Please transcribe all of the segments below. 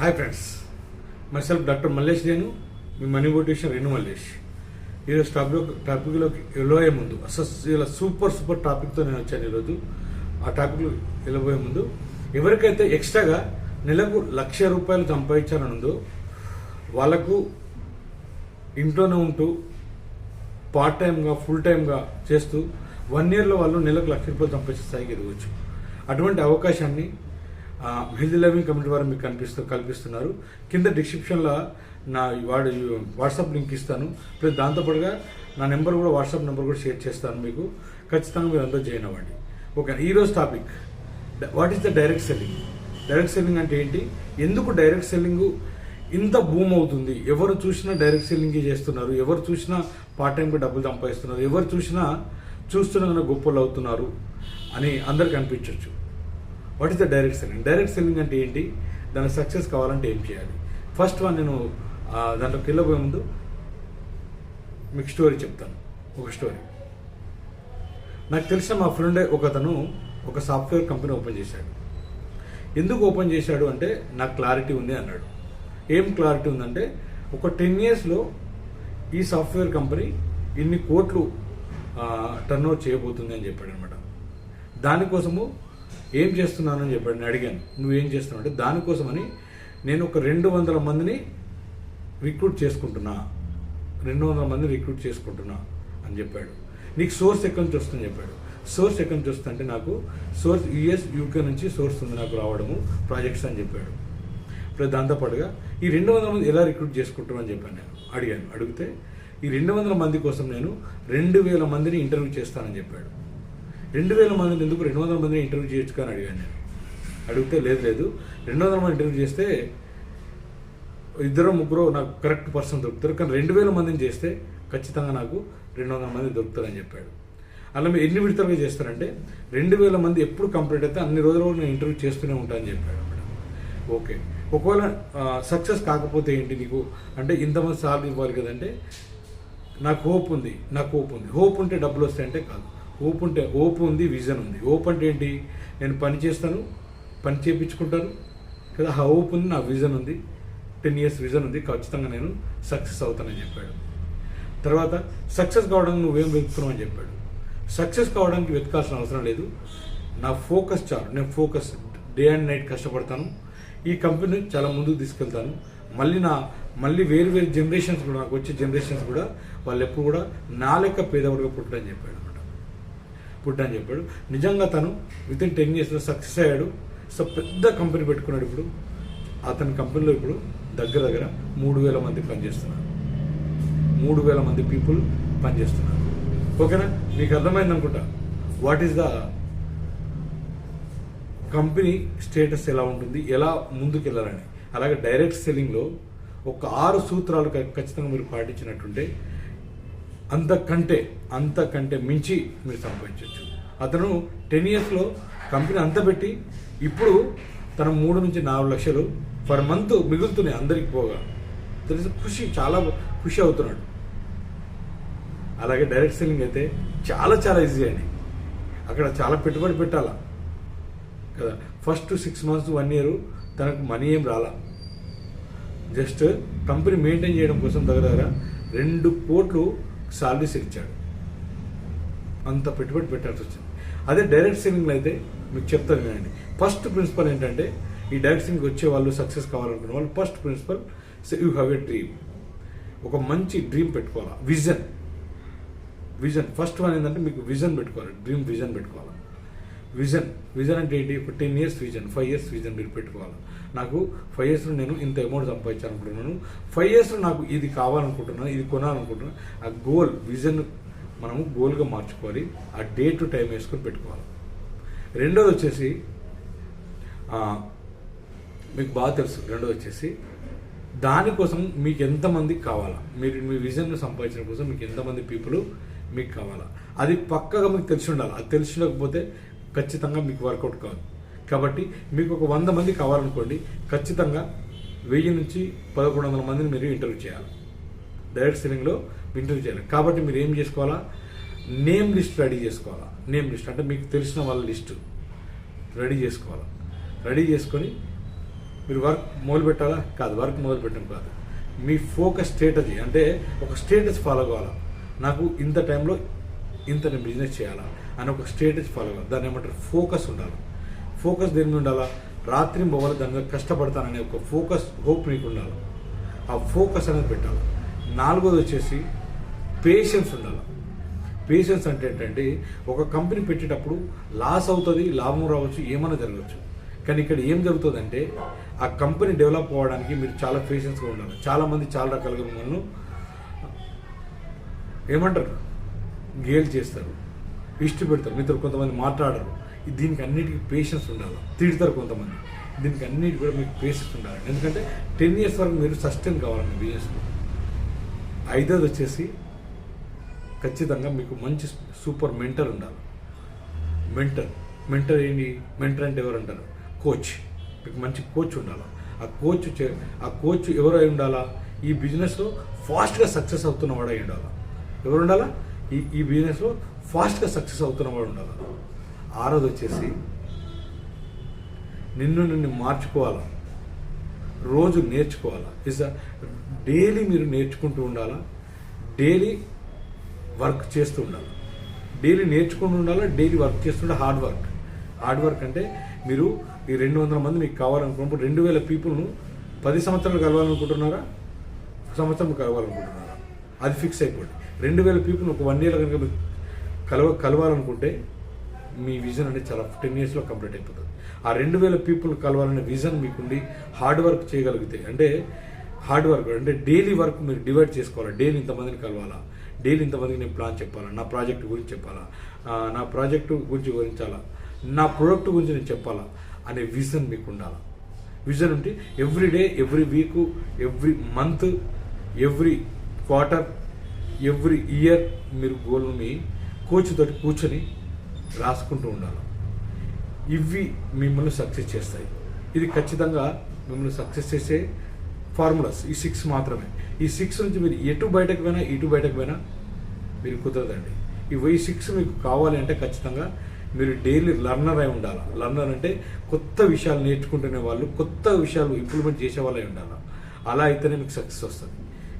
Hi friends myself doctor Mallesh నేను మీ money motivation Renu Mallesh ఈరోజు టాపిక్ టాపిక్లోకి వెళ్ళబోయే ముందు అసలు ఇలా సూపర్ సూపర్ టాపిక్తో నేను వచ్చాను ఈరోజు. ఆ టాపిక్లో వెళ్ళబోయే ముందు ఎవరికైతే ఎక్స్ట్రాగా నెలకు లక్ష రూపాయలు సంపాదించాలని ఉందో వాళ్ళకు ఇంట్లోనే ఉంటూ పార్ట్ టైంగా ఫుల్ టైంగా చేస్తూ వన్ ఇయర్లో వాళ్ళు నెలకు లక్ష రూపాయలు సంపాదించే స్థాయికి ఎదగవచ్చు. అటువంటి అవకాశాన్ని హెల్తీ లవింగ్ కమిటీ వారు మీకు కనిపిస్తూ కల్పిస్తున్నారు. కింద డిస్క్రిప్షన్లో నా వాడు వాట్సాప్ లింక్ ఇస్తాను. ప్లస్ దాంతోపాటుగా నా నెంబర్ కూడా వాట్సాప్ నెంబర్ కూడా షేర్ చేస్తాను మీకు. ఖచ్చితంగా మీరు అందరూ జాయిన్ అవ్వండి. ఓకే ఈరోజు topic what is the direct selling direct selling అంటే ఏంటి? ఎందుకు డైరెక్ట్ సెల్లింగ్ ఇంత భూమ్ అవుతుంది? ఎవరు చూసినా డైరెక్ట్ సెల్లింగ్ చేస్తున్నారు? ఎవరు చూసినా పార్ట్ టైంకి డబ్బులు సంపాదిస్తున్నారు? ఎవరు చూసినా చూస్తున్నా గొప్పలు అవుతున్నారు? అని అందరికి అనిపించవచ్చు what is the direct selling direct selling అంటే ఏంటి? దాని సక్సెస్ కావాలంటే ఏం చేయాలి? ఫస్ట్ వన్ నేను దాంట్లోకి వెళ్ళబోయే ముందు మీకు స్టోరీ చెప్తాను. ఒక స్టోరీ నాకు తెలిసిన మా ఫ్రెండ్ ఒక అతను ఒక సాఫ్ట్వేర్ కంపెనీ ఓపెన్ చేశాడు. ఎందుకు ఓపెన్ చేశాడు అంటే నాకు క్లారిటీ ఉంది అన్నాడు. ఏం క్లారిటీ ఉందంటే ఒక టెన్ ఇయర్స్లో ఈ సాఫ్ట్వేర్ కంపెనీ ఇన్ని కోట్లు టర్న్ ఓవర్ చేయబోతుంది అని చెప్పాడు అనమాట దానికోసము ఏం చేస్తున్నానని చెప్పాడు నేను అడిగాను. నువ్వేం చేస్తున్నావు అంటే దానికోసమని నేను ఒక రెండు వందల మందిని రిక్రూట్ చేసుకుంటున్నా. రెండు వందల మంది రిక్రూట్ చేసుకుంటున్నా అని చెప్పాడు. నీకు సోర్స్ ఎక్కడి నుంచి వస్తుందని చెప్పాడు. సోర్స్ ఎక్కడి నుంచి వస్తుందంటే నాకు సోర్స్ యుఎస్ యూకే నుంచి సోర్స్ ఉంది నాకు రావడము ప్రాజెక్ట్స్ అని చెప్పాడు. ఇప్పుడు దాంతోపాటుగా ఈ రెండు వందల మంది ఎలా రిక్రూట్ చేసుకుంటామని చెప్పాను నేను. అడిగాను. అడిగితే ఈ రెండు వందల మంది కోసం నేను రెండు వేల మందిని ఇంటర్వ్యూ చేస్తానని చెప్పాడు. రెండు వేల మందిని ఎందుకు రెండు వందల మందిని ఇంటర్వ్యూ చేయొచ్చు అని అడిగాను నేను. అడిగితే లేదు లేదు. రెండు వందల మంది ఇంటర్వ్యూ చేస్తే ఇద్దరు ముగ్గురు నాకు కరెక్ట్ పర్సన్ దొరుకుతారు. కానీ రెండు వేల మందిని చేస్తే ఖచ్చితంగా నాకు రెండు వందల మంది దొరుకుతారని చెప్పాడు. అలా మీరు ఎన్ని విడతలుగా చేస్తారంటే రెండు వేల మంది ఎప్పుడు కంప్లీట్ అయితే అన్ని రోజులు నేను ఇంటర్వ్యూ చేస్తూనే ఉంటానని చెప్పాడు అక్కడ ఓకే. ఒకవేళ సక్సెస్ కాకపోతే ఏంటి నీకు? అంటే ఇంతమంది సార్లు ఇవ్వాలి కదంటే నాకు హోప్ ఉంది నాకు హోప్ ఉంది. హోప్ ఉంటే డబ్బులు వస్తాయంటే కాదు. ఓపు ఉంటే ఓపు ఉంది విజన్ ఉంది. ఓపు అంటే ఏంటి? నేను పని చేస్తాను పని చేయించుకుంటాను కదా ఆ ఓపు ఉంది నా విజన్ ఉంది. టెన్ ఇయర్స్ విజన్ ఉంది ఖచ్చితంగా నేను సక్సెస్ అవుతానని చెప్పాడు. తర్వాత సక్సెస్ కావడానికి నువ్వేం వెతుకుతున్నావు అని చెప్పాడు. సక్సెస్ కావడానికి వెతకాల్సిన అవసరం లేదు. నా ఫోకస్ చాలు. నేను ఫోకస్ డే అండ్ నైట్ కష్టపడతాను. ఈ కంపెనీ చాలా ముందుకు తీసుకెళ్తాను. మళ్ళీ నా మళ్ళీ వేరు వేరు జనరేషన్స్ కూడా నాకు వచ్చే జనరేషన్స్ కూడా వాళ్ళు ఎప్పుడు కూడా నా లెక్క పేదవాడిగా పుట్టడని చెప్పాడు. పుట్టని చెప్పాడు. నిజంగా తను విత్ ఇన్ టెన్ ఇయర్స్లో సక్సెస్ అయ్యాడు. సో పెద్ద కంపెనీ పెట్టుకున్నాడు ఇప్పుడు. అతని కంపెనీలో ఇప్పుడు దగ్గర దగ్గర మూడు వేల మంది పనిచేస్తున్నారు. మూడు వేల మంది పీపుల్ పనిచేస్తున్నారు. ఓకేనా? మీకు అర్థమైంది అనుకుంటా. What is the company status ఎలా ఉంటుంది? ఎలా ముందుకు వెళ్ళాలని. అలాగే డైరెక్ట్ సెల్లింగ్లో ఒక ఆరు సూత్రాలు ఖచ్చితంగా మీరు పాటించినట్టుంటే అంతకంటే అంతకంటే మించి మీరు సంపాదించవచ్చు అతను టెన్ ఇయర్స్లో కంపెనీ అంత పెట్టి ఇప్పుడు తన మూడు నుంచి నాలుగు లక్షలు పర్ మంత్ మిగులుతున్నాయి అందరికి పోగా. తెలిసి ఖుషి చాలా ఖుషి అవుతున్నాడు. అలాగే డైరెక్ట్ సెల్లింగ్ అయితే చాలా చాలా ఈజీ అండి. అక్కడ చాలా పెట్టుబడి పెట్టాలా. కదా first six months one year తనకు మనీ ఏం రాలా. జస్ట్ కంపెనీ మెయింటైన్ చేయడం కోసం దగ్గర దగ్గర రెండు కోట్లు సాలరీస్ ఇచ్చాడు. అంత పెట్టుబడి పెట్టాల్సి వచ్చింది. అదే డైరెక్ట్ సెల్లింగ్లో అయితే మీకు చెప్తాను కదండి ఫస్ట్ ప్రిన్సిపల్ ఏంటంటే ఈ డైరెక్ట్ సెల్లింగ్ వచ్చే వాళ్ళు సక్సెస్ కావాలనుకున్న వాళ్ళు first principle you have a dream. ఒక మంచి డ్రీమ్ పెట్టుకోవాలి? విజన్. విజన్. ఫస్ట్ వన్ ఏంటంటే మీకు విజన్ పెట్టుకోవాలి. డ్రీమ్ విజన్ పెట్టుకోవాలి? విజన్ విజన్ అంటే ఏంటి? ఒక ten years vision five years vision మీరు పెట్టుకోవాలి. నాకు ఫైవ్ ఇయర్స్లో నేను ఇంత అమౌంట్ సంపాదించాలనుకుంటున్నాను. ఫైవ్ ఇయర్స్లో నాకు ఇది కావాలనుకుంటున్నాను ఇది కొనాలనుకుంటున్నాను. ఆ గోల్ విజన్ మనము గోల్గా మార్చుకోవాలి. ఆ డే టు టైం వేసుకొని పెట్టుకోవాలి. రెండోది వచ్చేసి మీకు బాగా తెలుసు. రెండోది వచ్చేసి దానికోసం మీకు ఎంతమంది కావాలా? మీరు మీ విజన్ను సంపాదించడం కోసం మీకు ఎంతమంది పీపుల్ మీకు కావాలా? అది పక్కగా మీకు తెలిసి ఉండాలి. అది తెలిసి ఉండకపోతే ఖచ్చితంగా మీకు వర్కౌట్ కాదు. కాబట్టి మీకు ఒక వంద మంది కావాలనుకోండి ఖచ్చితంగా వెయ్యి నుంచి పదకొండు వందల మందిని మీరు ఇంటర్వ్యూ చేయాలి. డైరెక్ట్ సెల్లింగ్లో ఇంటర్వ్యూ చేయాలి. కాబట్టి మీరు ఏం చేసుకోవాలా? నేమ్ లిస్ట్ రెడీ చేసుకోవాలా? నేమ్ లిస్ట్ అంటే మీకు తెలిసిన వాళ్ళ లిస్టు రెడీ చేసుకోవాలా? రెడీ చేసుకొని మీరు వర్క్ మొదలు పెట్టాలా? కాదు వర్క్ మొదలు పెట్టడం కాదు. మీ ఫోకస్ స్ట్రాటజీ అంటే ఒక స్టేటస్ ఫాలో కావాలా? నాకు ఇంత టైంలో ఇంత నేను బిజినెస్ చేయాలా అని ఒక స్టేటస్ ఫాలో అవ్వాలి దాన్ని ఏమంటారు? ఫోకస్ ఉండాలి? ఫోకస్ దేని మీద ఉండాలా? రాత్రి మొగలు దాని మీద కష్టపడతాననే ఒక ఫోకస్ హోప్ మీకు ఉండాలి? ఆ ఫోకస్ అనేది పెట్టాలి? నాలుగోది వచ్చేసి పేషెన్స్ ఉండాలి? పేషెన్స్ అంటే ఏంటంటే ఒక కంపెనీ పెట్టేటప్పుడు లాస్ అవుతుంది లాభం రావచ్చు ఏమైనా జరగవచ్చు. కానీ ఇక్కడ ఏం జరుగుతుందంటే ఆ కంపెనీ డెవలప్ అవ్వడానికి మీరు చాలా పేషెన్స్గా ఉండాలి. చాలామంది చాలా రకాలుగా మిమ్మల్ని ఏమంటారు? గేల్ చేస్తారు ఇష్ట పెడతారు మీతో కొంతమంది మాట్లాడరు. దీనికి అన్నిటికీ పేషెన్స్ ఉండాలి. తిడతారు కొంతమంది. దీనికి అన్నిటి కూడా మీకు పేషెన్స్ ఉండాలి. ఎందుకంటే టెన్ ఇయర్స్ వరకు మీరు సస్టైన్ కావాలండి బిజినెస్లో ఐదోది వచ్చేసి ఖచ్చితంగా మీకు మంచి సూపర్ మెంటర్ ఉండాలి. మెంటర్ మెంటర్ ఏంటి? మెంటర్ అంటే ఎవరు అంటారు? కోచ్ మీకు మంచి కోచ్ ఉండాలి. ఆ కోచ్ ఆ కోచ్ ఎవరు అయి ఉండాలా? ఈ బిజినెస్లో ఫాస్ట్గా సక్సెస్ అవుతున్నవాడు అయి ఉండాలా? ఎవరు ఉండాలా? ఈ ఈ బిజినెస్లో ఫాస్ట్గా సక్సెస్ అవుతున్నవాడు ఉండాలి. ఆరోది వచ్చేసి నిన్ను నిన్ను మార్చుకోవాలా? రోజు నేర్చుకోవాలా? ఇస్ డైలీ మీరు నేర్చుకుంటూ ఉండాలా? డైలీ వర్క్ చేస్తూ ఉండాలి? డైలీ నేర్చుకుంటూ ఉండాలా? డైలీ వర్క్ చేస్తుంటే హార్డ్ వర్క్ హార్డ్ వర్క్ అంటే మీరు ఈ రెండు వందల మంది మీకు కావాలనుకున్నప్పుడు రెండు వేల పీపుల్ను పది సంవత్సరాలు కలవాలనుకుంటున్నారా? సంవత్సరం కలవాలనుకుంటున్నారా? అది ఫిక్స్ అయిపోయింది రెండు వేల పీపుల్ ఒక వన్ ఇయర్ కనుక కలవ కలవాలనుకుంటే మీ విజన్ అనేది చాలా టెన్ ఇయర్స్లో కంప్లీట్ అయిపోతుంది. ఆ రెండు వేల పీపుల్ కలవాలనే విజన్ మీకుండి హార్డ్ వర్క్ చేయగలిగితే అంటే హార్డ్ వర్క్ అంటే డైలీ వర్క్ మీరు డివైడ్ చేసుకోవాలా? డైలీ ఇంతమందిని కలవాలా? డైలీ ఇంతమందికి నేను ప్లాన్ చెప్పాలా? నా ప్రాజెక్ట్ గురించి చెప్పాలా? నా ప్రాజెక్టు గురించి వివరించాలా? నా ప్రోడక్ట్ గురించి నేను చెప్పాలా? అనే విజన్ మీకు ఉండాలి విజన్ ఉంటే every day every week every month every quarter every year మీరు గోల్ని కోచ్ తోటి కూర్చొని రాసుకుంటూ ఉండాలి. ఇవి మిమ్మల్ని సక్సెస్ చేస్తాయి. ఇది ఖచ్చితంగా మిమ్మల్ని సక్సెస్ చేసే ఫార్ములాస్ ఈ సిక్స్ మాత్రమే. ఈ సిక్స్ నుంచి మీరు ఎటు బయటకు పోయినా ఇటు బయటకు పోయినా మీరు కుదరదండి. ఈ సిక్స్ మీకు కావాలి అంటే ఖచ్చితంగా మీరు డైలీ లర్నర్ అయి ఉండాలి. లర్నర్ అంటే కొత్త విషయాలు నేర్చుకుంటునే వాళ్ళు కొత్త విషయాలు ఇంప్లిమెంట్ చేసే వాళ్ళే ఉండాలి. అలా అయితేనే మీకు సక్సెస్ వస్తుంది.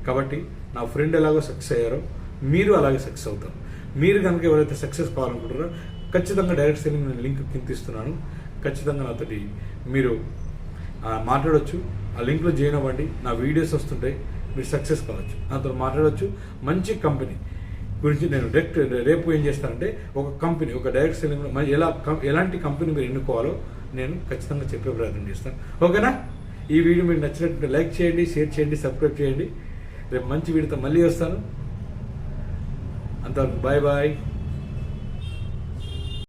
కాబట్టి నా ఫ్రెండ్ ఎలాగో సక్సెస్ అయ్యారో మీరు అలాగే సక్సెస్ అవుతారు. మీరు కనుక ఎవరైతే సక్సెస్ కావాలనుకుంటారో ఖచ్చితంగా డైరెక్ట్ సెల్లింగ్ నేను లింక్ కింద ఇస్తున్నాను ఖచ్చితంగా నాతోటి మీరు మాట్లాడవచ్చు ఆ లింక్లో జాయిన్ అవ్వండి. నా వీడియోస్ వస్తుంటాయి. మీరు సక్సెస్ కావచ్చు. నాతో మాట్లాడవచ్చు మంచి కంపెనీ గురించి నేను డైరెక్ట్ రేపు ఏం చేస్తానంటే ఒక కంపెనీ ఒక డైరెక్ట్ సెల్లింగ్ ఎలా ఎలాంటి కంపెనీ మీరు ఎన్నుకోవాలో నేను ఖచ్చితంగా చెప్పే ప్రయత్నం చేస్తాను. ఓకేనా? ఈ వీడియో మీకు నచ్చినట్టు లైక్ చేయండి షేర్ చేయండి సబ్స్క్రైబ్ చేయండి. రేపు మంచి వీడితో మళ్ళీ వస్తాను. అంతవరకు బాయ్ బాయ్.